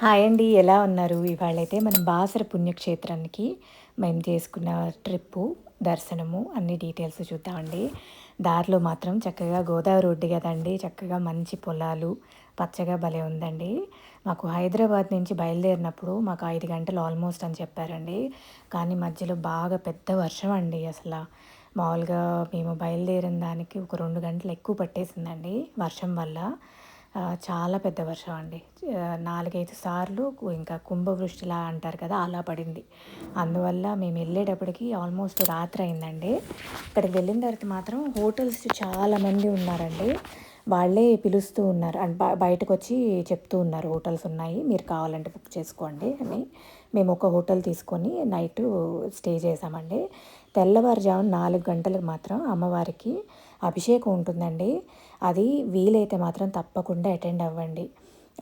Hi అండి ఎలా ఉన్నారు? ఇవాళైతే మనం బాసర పుణ్యక్షేత్రానికి మేము చేసుకున్న ట్రిప్పు దర్శనము అన్ని డీటెయిల్స్ చూద్దామండి. దారిలో మాత్రం చక్కగా గోదావరి రోడ్డు కదండి చక్కగా మంచి పొలాలు పచ్చగా భలే ఉందండి. మాకు హైదరాబాద్ నుంచి బయలుదేరినప్పుడు మాకు ఐదు గంటలు ఆల్మోస్ట్ అని చెప్పారండి. కానీ మధ్యలో బాగా పెద్ద వర్షం అండి అసలు. మామూలుగా మేము బయలుదేరిన దానికి ఒక రెండు గంటలు ఎక్కువ పట్టేసిందండి వర్షం వల్ల. చాలా పెద్ద వర్షం అండి. నాలుగైదు సార్లు ఇంకా కుంభవృష్టిలా అంటారు కదా అలా పడింది. అందువల్ల మేము వెళ్ళేటప్పటికి ఆల్మోస్ట్ రాత్రి అయిందండి. ఇక్కడికి వెళ్ళిన తర్వాత మాత్రం హోటల్స్ చాలామంది ఉన్నారండి. వాళ్ళే పిలుస్తూ ఉన్నారు. అండ్ బయటకు వచ్చి చెప్తూ ఉన్నారు హోటల్స్ ఉన్నాయి మీరు కావాలంటే బుక్ చేసుకోండి అని. మేము ఒక హోటల్ తీసుకొని నైట్ స్టే చేసామండి. తెల్లవారుజామున నాలుగు గంటలకు మాత్రం అమ్మవారికి అభిషేకం ఉంటుందండి. అది వీలైతే మాత్రం తప్పకుండా అటెండ్ అవ్వండి.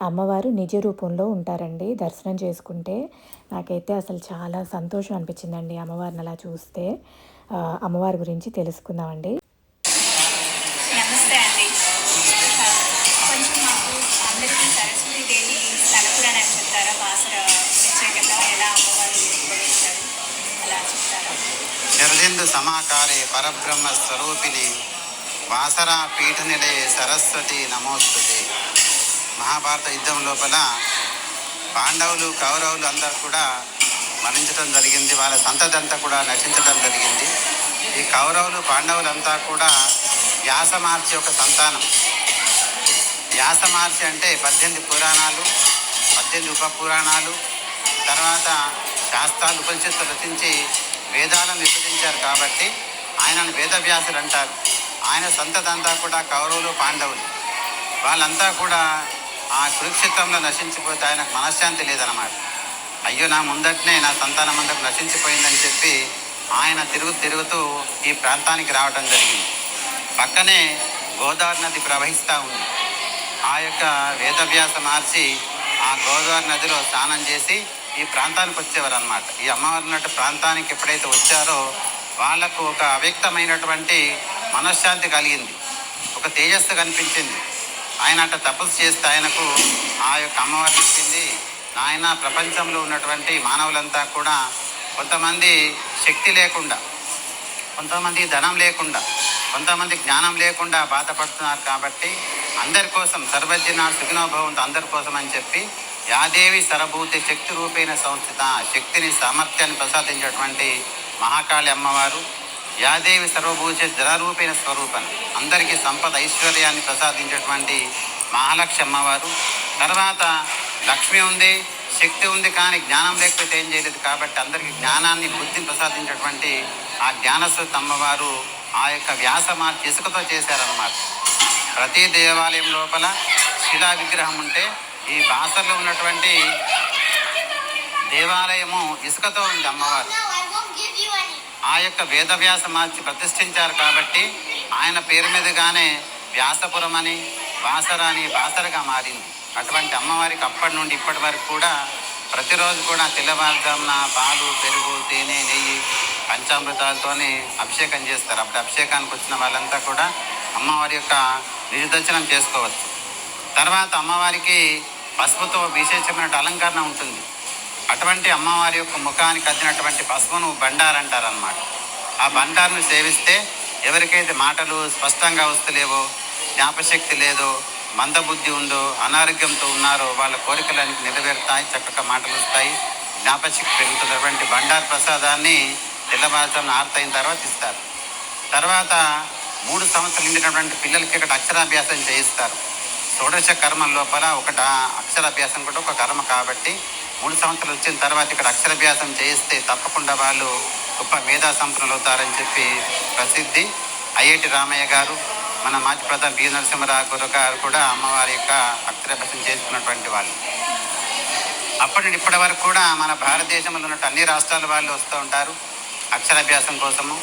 అమ్మవారు నిజ రూపంలో ఉంటారండి. దర్శనం చేసుకుంటే నాకైతే అసలు చాలా సంతోషం అనిపించిందండి అమ్మవారిని అలా చూస్తే. అమ్మవారి గురించి తెలుసుకుందామండి. సమాకారే పరబ్రహ్మ స్వరూపిణి వాసరా పీఠ నిలయ సరస్వతి నమోస్తుతి. మహాభారత యుద్ధం లోపల పాండవులు కౌరవులు అందరూ కూడా మరణించడం జరిగింది. వాళ్ళ సంతతి అంతా కూడా నశించడం జరిగింది. ఈ కౌరవులు పాండవులంతా కూడా వ్యాస మహర్షి యొక్క సంతానం. వ్యాస మహర్షి అంటే పద్దెనిమిది పురాణాలు పద్దెనిమిది ఉప పురాణాలు తర్వాత శాస్త్రాలు ఉపనిషత్తు రచించి వేదాలను విభజించారు కాబట్టి ఆయనను వేదవ్యాసులు అంటారు. ఆయన సంతతంతా కూడా కౌరవులు పాండవులు. వాళ్ళంతా కూడా ఆ కురుక్షేత్రంలో నశించిపోతే ఆయనకు మనశ్శాంతి లేదన్నమాట. అయ్యో నా ముందటనే నా సంతానం అందరికి నశించిపోయిందని చెప్పి ఆయన తిరుగు తిరుగుతూ ఈ ప్రాంతానికి రావడం జరిగింది. పక్కనే గోదావరి నది ప్రవహిస్తూ ఉంది. ఆ యొక్క వేదవ్యాస మహర్షి ఆ గోదావరి నదిలో స్నానం చేసి ఈ ప్రాంతానికి వచ్చేవారు అనమాట ఈ అమ్మవారి ప్రాంతానికి ఎప్పుడైతే వచ్చారో వాళ్ళకు ఒక అవ్యక్తమైనటువంటి మనశ్శాంతి కలిగింది. ఒక తేజస్సు కనిపించింది. ఆయన అట్ట తపస్సు చేస్తే ఆయనకు ఆ యొక్క అమ్మవారు ఇచ్చింది నాయన ప్రపంచంలో ఉన్నటువంటి మానవులంతా కూడా కొంతమంది శక్తి లేకుండా కొంతమంది ధనం లేకుండా కొంతమంది జ్ఞానం లేకుండా బాధపడుతున్నారు కాబట్టి అందరి కోసం సర్వజ్ఞ సుఖినోభవంతో అందరి కోసం అని చెప్పి యాదేవి సరభూతి శక్తి రూపేణ సంస్థిత శక్తిని సామర్థ్యాన్ని ప్రసాదించేటువంటి మహాకాళి అమ్మవారు. యాదేవి సర్వభూత జలరూపైన స్వరూపం అందరికీ సంపద ఐశ్వర్యాన్ని ప్రసాదించేటువంటి మహాలక్ష్మి అమ్మవారు. తర్వాత లక్ష్మి ఉంది శక్తి ఉంది కానీ జ్ఞానం లేకపోతే ఏం చేయలేదు కాబట్టి అందరికీ జ్ఞానాన్ని బుద్ధిని ప్రసాదించేటువంటి ఆ జ్ఞానస్వతి అమ్మవారు ఆ యొక్క వ్యాస మార్చి ఇసుకతో చేశారన్నమాట. ప్రతి దేవాలయం లోపల శిలా విగ్రహం ఉంటే ఈ బాసర్లో ఉన్నటువంటి దేవాలయము ఇసుకతో ఉంది అమ్మవారు. ఆ యొక్క వేదవ్యాస మార్చి ప్రతిష్ఠించారు కాబట్టి ఆయన పేరు మీదుగానే వ్యాసపురం అని బాసర అని బాసరగా మారింది. అటువంటి అమ్మవారికి అప్పటి నుండి ఇప్పటి వరకు కూడా ప్రతిరోజు కూడా తెల్లవారుజామున పాలు పెరుగు తేనె నెయ్యి పంచామృతాలతోనే అభిషేకం చేస్తారు. అప్పుడు అభిషేకానికి వచ్చిన వాళ్ళంతా కూడా అమ్మవారి యొక్క నిర్దర్శనం చేసుకోవచ్చు. తర్వాత అమ్మవారికి పసుపుతో విశేషమైన అలంకరణ ఉంటుంది. అటువంటి అమ్మవారి యొక్క ముఖానికి అద్దినటువంటి పసుపును బండారు అంటారనమాట ఆ బండారును సేవిస్తే ఎవరికైతే మాటలు స్పష్టంగా వస్తలేవో జ్ఞాపశక్తి లేదో మందబుద్ధి ఉందో అనారోగ్యంతో ఉన్నారో వాళ్ళ కోరికలన్నీ నెరవేరుతాయి చక్కగా మాటలు వస్తాయి జ్ఞాపశక్తి పెరుగుతున్నటువంటి బండారు ప్రసాదాన్ని తెల్లవారుజామున ఆరుతైన తర్వాత ఇస్తారు. తర్వాత మూడు సంవత్సరాలు నిండినటువంటి పిల్లలకి ఇక్కడ అక్షరాభ్యాసం చేయిస్తారు. షోడశ కర్మ లోపల ఒకట అక్షరాభ్యాసం కూడా ఒక కర్మ కాబట్టి మూడు సంవత్సరాలు వచ్చిన తర్వాత ఇక్కడ అక్షరాభ్యాసం చేయిస్తే తప్పకుండా వాళ్ళు గొప్ప మేధా సంపన్నులు అవుతారని చెప్పి ప్రసిద్ధి. ఐఐటి రామయ్య గారు మన మాజీ ప్రధాని బి నరసింహరావు గారు గారు కూడా అమ్మవారి యొక్క అక్షరాభ్యాసం చేసుకున్నటువంటి వాళ్ళు. అప్పటి నుండి ఇప్పటి వరకు కూడా మన భారతదేశంలో ఉన్నట్టు అన్ని రాష్ట్రాల వాళ్ళు వస్తూ ఉంటారు అక్షరాభ్యాసం కోసము.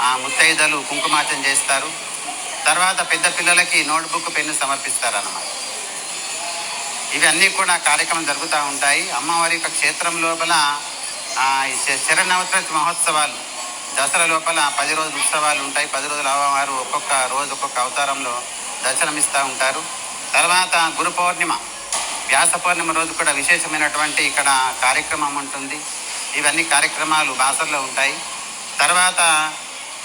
ఆ ముత్తైదలు కుంకుమార్చన చేస్తారు. తర్వాత పెద్ద పిల్లలకి నోట్బుక్ పెన్ను సమర్పిస్తారు అన్నమాట ఇవన్నీ కూడా కార్యక్రమం జరుగుతూ ఉంటాయి. అమ్మవారి యొక్క క్షేత్రం లోపల ఆ, మహోత్సవాలు దసరా లోపల పది రోజుల ఉత్సవాలు ఉంటాయి. పది రోజులు అమ్మవారు ఒక్కొక్క రోజు ఒక్కొక్క అవతారంలో దర్శనమిస్తూ ఉంటారు. తర్వాత గురు పౌర్ణిమ వ్యాస పౌర్ణిమ రోజు కూడా విశేషమైనటువంటి ఇక్కడ కార్యక్రమం ఉంటుంది. ఇవన్నీ కార్యక్రమాలు బాసర్లో ఉంటాయి. తర్వాత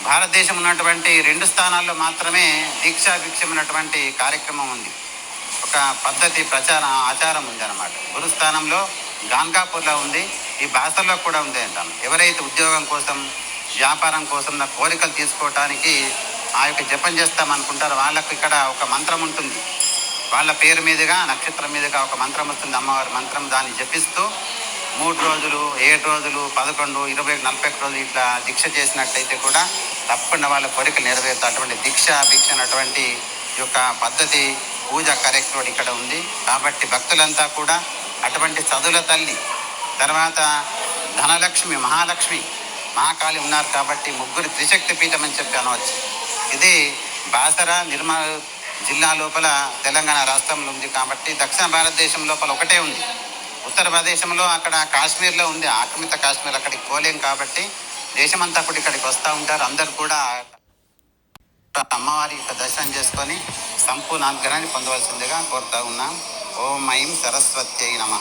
భారతదేశం ఉన్నటువంటి రెండు స్థానాల్లో మాత్రమే దీక్షా భిక్షమైనటువంటి కార్యక్రమం ఉంది. ఒక పద్ధతి ప్రచారం ఆచారం ఉంది అనమాట గురుస్థానంలో గాన్గాపూర్లో ఉంది ఈ బాసర్లో కూడా ఉంది అంటాం. ఎవరైతే ఉద్యోగం కోసం వ్యాపారం కోసం నా కోరికలు తీసుకోవటానికి ఆ యొక్క జపం చేస్తామనుకుంటారో వాళ్ళకు ఇక్కడ ఒక మంత్రం ఉంటుంది. వాళ్ళ పేరు మీదుగా నక్షత్రం మీదుగా ఒక మంత్రం వస్తుంది. అమ్మవారి మంత్రం దాన్ని జపిస్తూ మూడు రోజులు ఏడు రోజులు పదకొండు ఇరవై నలభై ఒక్క రోజులు ఇట్లా దీక్ష చేసినట్టయితే కూడా తప్పకుండా వాళ్ళ కోరికలు నెరవేరుతాయి. అటువంటి దీక్ష భిక్ష అటువంటి ఈ యొక్క పద్ధతి పూజ కార్యక్రమం ఇక్కడ ఉంది. కాబట్టి భక్తులంతా కూడా అటువంటి చదువుల తల్లి తర్వాత ధనలక్ష్మి మహాలక్ష్మి మహాకాళి ఉన్నారు కాబట్టి ముగ్గురు త్రిశక్తి పీఠం అని చెప్పి అనవచ్చు. ఇది బాసర నిర్మల్ జిల్లా లోపల తెలంగాణ రాష్ట్రంలో ఉంది కాబట్టి దక్షిణ భారతదేశం లోపల ఒకటే ఉంది. ఉత్తర ప్రదేశంలో అక్కడ కాశ్మీర్లో ఉంది. ఆక్రమిత కాశ్మీర్ అక్కడికి పోలేం కాబట్టి దేశమంతా కూడా ఇక్కడికి వస్తూ ఉంటారు. అందరు అమ్మవారి యొక్క దర్శనం చేసుకొని సంపూర్ణ అనుగ్రహాన్ని పొందవలసిందిగా కోరుతా ఉన్నాం. ఓం ఐం సరస్వతి నమ.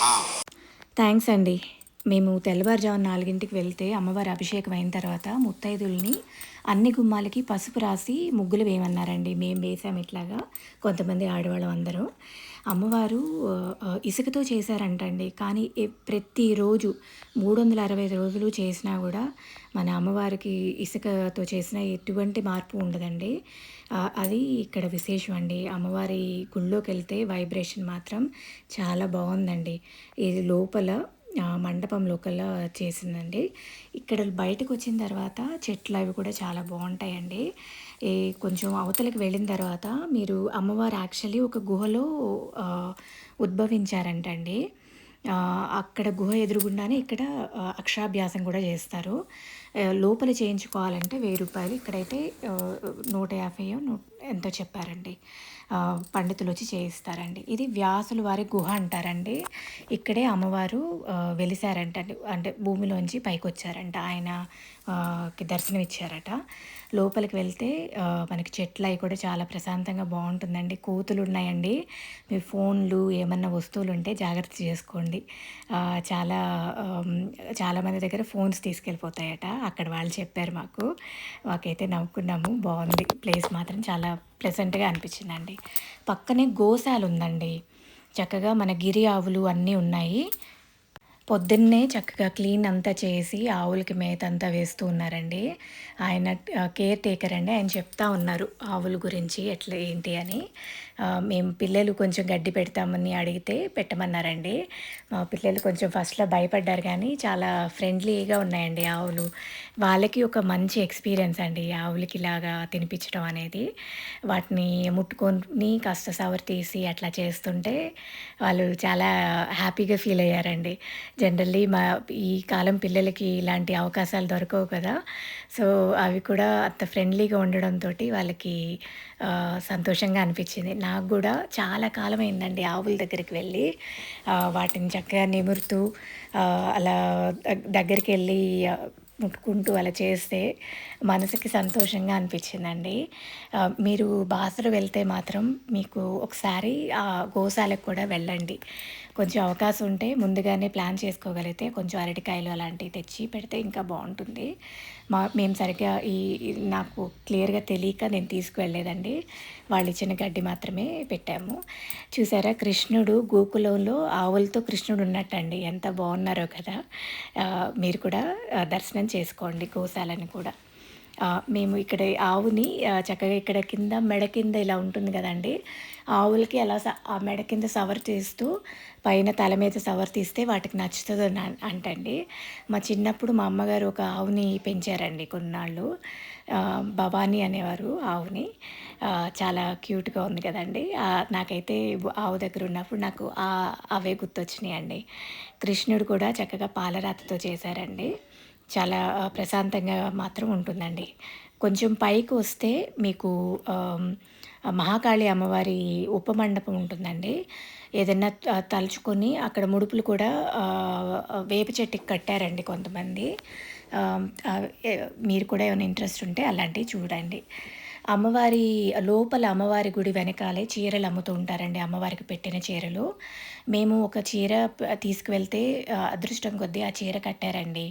థ్యాంక్స్ అండి. మేము తెల్లవారుజామున నాలుగింటికి వెళ్తే అమ్మవారి అభిషేకం అయిన తర్వాత ముత్తైదుల్ని అన్ని గుమ్మాలకి పసుపు రాసి ముగ్గులు వేయమన్నారండి. మేము వేసాం ఇట్లాగా. కొంతమంది ఆడవాళ్ళం అందరూ. అమ్మవారు ఇసుకతో చేశారంటండి. కానీ ప్రతిరోజు మూడు వందల అరవై ఐదు రోజులు చేసినా కూడా మన అమ్మవారికి ఇసుకతో చేసిన ఎటువంటి మార్పు ఉండదండి. అది ఇక్కడ విశేషం అండి అమ్మవారి గుళ్ళోకి వెళ్తే వైబ్రేషన్ మాత్రం చాలా బాగుందండి ఇది లోపల మండపం లోపల చేసిందండి. ఇక్కడ బయటకు వచ్చిన తర్వాత చెట్లు అవి కూడా చాలా బాగుంటాయండి ఈ కొంచెం అవతలకి వెళ్ళిన తర్వాత మీరు అమ్మవారు యాక్చువల్లీ ఒక గుహలో ఉద్భవించారంటండి. అక్కడ గుహ ఎదురుగుండానే ఇక్కడ అక్షరాభ్యాసం కూడా చేస్తారు. లోపల చేయించుకోవాలంటే వెయ్యి రూపాయలు. ఇక్కడైతే నూట యాభై ఎంతో చెప్పారండి. పండితులు వచ్చి చేయిస్తారండి. ఇది వ్యాసుల వారి గుహ అంటారండి. ఇక్కడే అమ్మవారు వెలిసారంట అంటే భూమిలోంచి పైకి వచ్చారంట ఆయన దర్శనం ఇచ్చారట లోపలికి వెళ్తే మనకి చెట్లు అవి కూడా చాలా ప్రశాంతంగా బాగుంటుందండి. కోతులు ఉన్నాయండి మీ ఫోన్లు ఏమన్నా వస్తువులు ఉంటే జాగ్రత్త చేసుకోండి. చాలా చాలామంది దగ్గర ఫోన్స్ తీసుకెళ్ళిపోతాయట. అక్కడ వాళ్ళు చెప్పారు మాకు. మాకైతే నవ్వుకున్నాము. బాగుంది. ప్లేస్ మాత్రం చాలా ప్లెజెంట్గా అనిపించిందండి. పక్కనే గోశాల ఉందండి చక్కగా మన గిరి ఆవులు అన్నీ ఉన్నాయి. పొద్దున్నే చక్కగా క్లీన్ అంతా చేసి ఆవులకి మేత అంతా వేస్తూ ఉన్నారండి. ఆయన కేర్ టేకర్ అండి. ఆయన చెప్తా ఉన్నారు ఆవుల గురించి ఎట్లా ఏంటి అని. మేము పిల్లలు కొంచెం గడ్డి పెడతామని అడిగితే పెట్టమన్నారండి. పిల్లలు కొంచెం ఫస్ట్లో భయపడ్డారు కానీ చాలా ఫ్రెండ్లీగా ఉన్నాయండి ఆవులు. వాళ్ళకి ఒక మంచి ఎక్స్పీరియన్స్ అండి ఆవులకి ఇలాగా తినిపించడం అనేది. వాటిని ముట్టుకొని కాస్త సవర్ తీసి అట్లా చేస్తుంటే వాళ్ళు చాలా హ్యాపీగా ఫీల్ అయ్యారండి. జనరల్లీ మా ఈ కాలం పిల్లలకి ఇలాంటి అవకాశాలు దొరకవు కదా. సో అవి కూడా అంత ఫ్రెండ్లీగా ఉండడంతో వాళ్ళకి సంతోషంగా అనిపించింది. నాకు కూడా చాలా కాలం అయిందండి ఆవుల దగ్గరికి వెళ్ళి వాటిని చక్కగా నిమురుతూ అలా దగ్గరికి వెళ్ళి ముట్టుకుంటూ అలా చేస్తే మనసుకి సంతోషంగా అనిపించిందండి. మీరు బాసర వెళ్తే మాత్రం మీకు ఒకసారి ఆ గోశాలకు కూడా వెళ్ళండి. కొంచెం అవకాశం ఉంటే ముందుగానే ప్లాన్ చేసుకోగలిగితే కొంచెం అరటికాయలు అలాంటివి తెచ్చి పెడితే ఇంకా బాగుంటుంది. మా మేము సరిగ్గా ఈ ఈ- నాకు క్లియర్గా తెలియక నేను తీసుకువెళ్ళలేదండి. వాళ్ళు ఇచ్చిన గడ్డి మాత్రమే పెట్టాము. చూసారా? కృష్ణుడు గోకులంలో ఆవులతో కృష్ణుడు ఉన్నట్టండి. ఎంత బాగున్నారో కదా. మీరు కూడా దర్శనం చేసుకోండి గోశాలని కూడా. మేము ఇక్కడ ఆవుని చక్కగా ఇక్కడ కింద మెడ కింద ఇలా ఉంటుంది కదండి. ఆవులకి అలా ఆ మెడ కింద సవర్ చేస్తూ పైన తల మీద సవర్ తీస్తే వాటికి నచ్చుతుంది అని అంటండి. మా చిన్నప్పుడు మా అమ్మగారు ఒక ఆవుని పెంచారండి కొన్నాళ్ళు. భవానీ అనేవారు ఆవుని. చాలా క్యూట్గా ఉంది కదండి. నాకైతే ఆవు దగ్గర ఉన్నప్పుడు నాకు ఆ అవే గుర్తొచ్చినాయి అండి కృష్ణుడు కూడా చక్కగా పాలరాతితో చేశారండి. చాలా ప్రశాంతంగా మాత్రం ఉంటుందండి. కొంచెం పైకి వస్తే మీకు మహాకాళి అమ్మవారి ఉపమండపం ఉంటుందండి. ఏదైనా తలుచుకొని అక్కడ ముడుపులు కూడా వేప చెట్టుకి కట్టారండి కొంతమంది. మీరు కూడా ఏమైనా ఇంట్రెస్ట్ ఉంటే అలాంటివి చూడండి. అమ్మవారి లోపల అమ్మవారి గుడి వెనకాలే చీరలు అమ్ముతూ ఉంటారండి అమ్మవారికి పెట్టిన చీరలు. మేము ఒక చీర తీసుకువెళ్తే అదృష్టం కొద్దీ ఆ చీర కట్టారండి.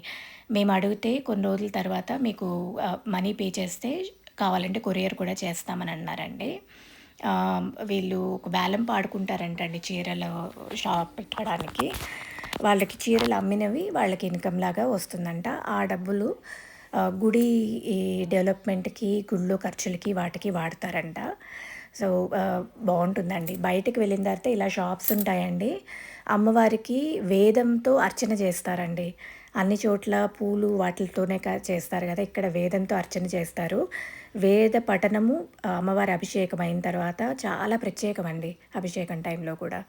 మేము అడిగితే కొన్ని రోజుల తర్వాత మీకు మనీ పే చేస్తే కావాలంటే కొరియర్ కూడా చేస్తామని అన్నారండి. వీళ్ళు ఒక బేలం పాడుకుంటారంటండి చీరల షాప్ పెట్టడానికి. వాళ్ళకి చీరలు అమ్మినవి వాళ్ళకి ఇన్కమ్ లాగా వస్తుందంట. ఆ డబ్బులు గుడి ఈ డెవలప్మెంట్కి గుళ్ళో ఖర్చులకి వాటికి వాడతారంట. సో బాగుంటుందండి. బయటకు వెళ్ళిన తర్వాత ఇలా షాప్స్ ఉంటాయండి. అమ్మవారికి వేదంతో అర్చన చేస్తారండి. అన్ని చోట్ల పూలు వాటితోనే చేస్తారు కదా. ఇక్కడ వేదంతో అర్చన చేస్తారు. వేద పఠనము అమ్మవారి అభిషేకం అయిన తర్వాత చాలా ప్రత్యేకం అండి అభిషేకం టైంలో కూడా.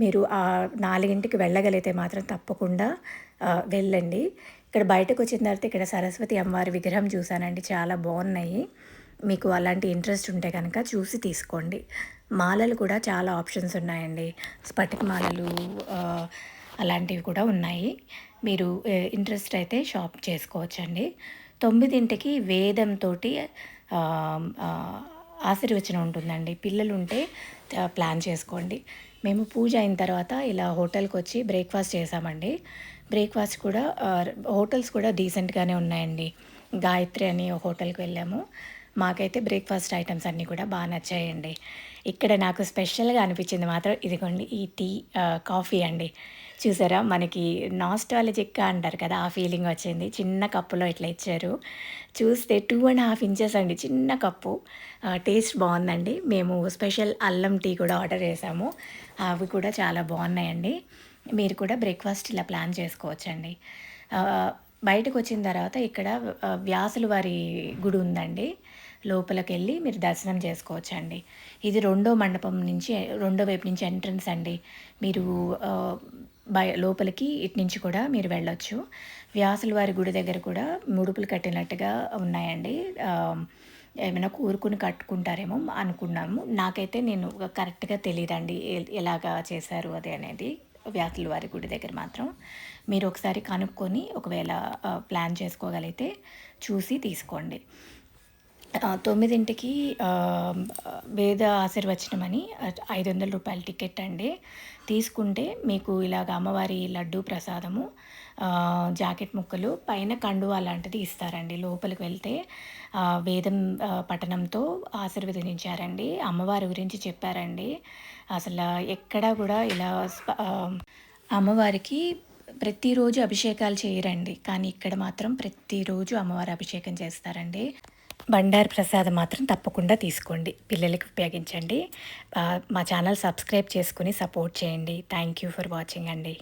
మీరు ఆ నాలుగింటికి వెళ్ళగలిగితే మాత్రం తప్పకుండా వెళ్ళండి. ఇక్కడ బయటకు వచ్చిన తర్వాత ఇక్కడ సరస్వతి అమ్మవారి విగ్రహం చూశానండి. చాలా బాగున్నాయి. మీకు అలాంటి ఇంట్రెస్ట్ ఉంటే కనుక చూసి తీసుకోండి. మాలలు కూడా చాలా ఆప్షన్స్ ఉన్నాయండి. స్ఫటిక మాలలు అలాంటివి కూడా ఉన్నాయి. మీరు ఇంట్రెస్ట్ అయితే షాప్ చేసుకోవచ్చండి. తొమ్మిదింటికి వేదంతో ఆశీర్వచనం ఉంటుందండి. పిల్లలు ఉంటే ప్లాన్ చేసుకోండి. మేము పూజ అయిన తర్వాత ఇలా హోటల్కి వచ్చి బ్రేక్ఫాస్ట్ చేసామండి. బ్రేక్ఫాస్ట్ కూడా హోటల్స్ కూడా డీసెంట్గానే ఉన్నాయండి. గాయత్రి అని హోటల్కి వెళ్ళాము. మాకైతే బ్రేక్ఫాస్ట్ ఐటమ్స్ అన్నీ కూడా బాగా నచ్చాయండి. ఇక్కడ నాకు స్పెషల్గా అనిపించింది మాత్రం ఇదిగోండి ఈ టీ కాఫీ అండి. చూసారా? మనకి నాస్టాలజిక్గా అంటారు కదా ఆ ఫీలింగ్ వచ్చింది. చిన్న కప్పులో ఇట్లా ఇచ్చారు. చూస్తే టూ అండ్ హాఫ్ ఇంచెస్ అండి. చిన్న కప్పు. టేస్ట్ బాగుందండి. మేము స్పెషల్ అల్లం టీ కూడా ఆర్డర్ చేసాము. అవి కూడా చాలా బాగున్నాయండి. మీరు కూడా బ్రేక్ఫాస్ట్ ఇలా ప్లాన్ చేసుకోవచ్చండి. బయటకు వచ్చిన తర్వాత ఇక్కడ వ్యాసుల వారి గుడి ఉందండి. లోపలికి వెళ్ళి మీరు దర్శనం చేసుకోవచ్చండి. ఇది రెండో మండపం నుంచి రెండో వైపు నుంచి ఎంట్రన్స్ అండి. మీరు బయ లోపలికి ఇటు నుంచి కూడా మీరు వెళ్ళొచ్చు. వ్యాసుల వారి గుడి దగ్గర కూడా ముడుపులు కట్టినట్టుగా ఉన్నాయండి. ఏమైనా కూరుకుని కట్టుకుంటారేమో అనుకున్నాము. నాకైతే నేను కరెక్ట్గా తెలియదండి ఎ- ఎలాగా చేశారు అది అనేది. వ్యాసుల వారి గుడి దగ్గర మాత్రం మీరు ఒకసారి కనుక్కొని ఒకవేళ ప్లాన్ చేసుకోగలిగితే చూసి తీసుకోండి. తొమ్మిదింటికి వేద ఆశీర్వచనం అని ఐదు వందల రూపాయల టికెట్ అండి. తీసుకుంటే మీకు ఇలాగ అమ్మవారి లడ్డు ప్రసాదము జాకెట్ ముక్కలు పైన కండువా లాంటిది ఇస్తారండి. లోపలికి వెళ్తే వేదం పఠనంతో ఆశీర్వదించారండి. అమ్మవారి గురించి చెప్పారండి. అసలు ఎక్కడా కూడా ఇలా అమ్మవారికి ప్రతిరోజు అభిషేకాలు చేయరండి. కానీ ఇక్కడ మాత్రం ప్రతిరోజు అమ్మవారి అభిషేకం చేస్తారండి. బండారు ప్రసాదం మాత్రం తప్పకుండా తీసుకోండి. పిల్లలకి ఉపయోగించండి. మా ఛానల్ సబ్స్క్రైబ్ చేసుకుని సపోర్ట్ చేయండి. థ్యాంక్ యూ ఫర్ వాచింగ్ అండి.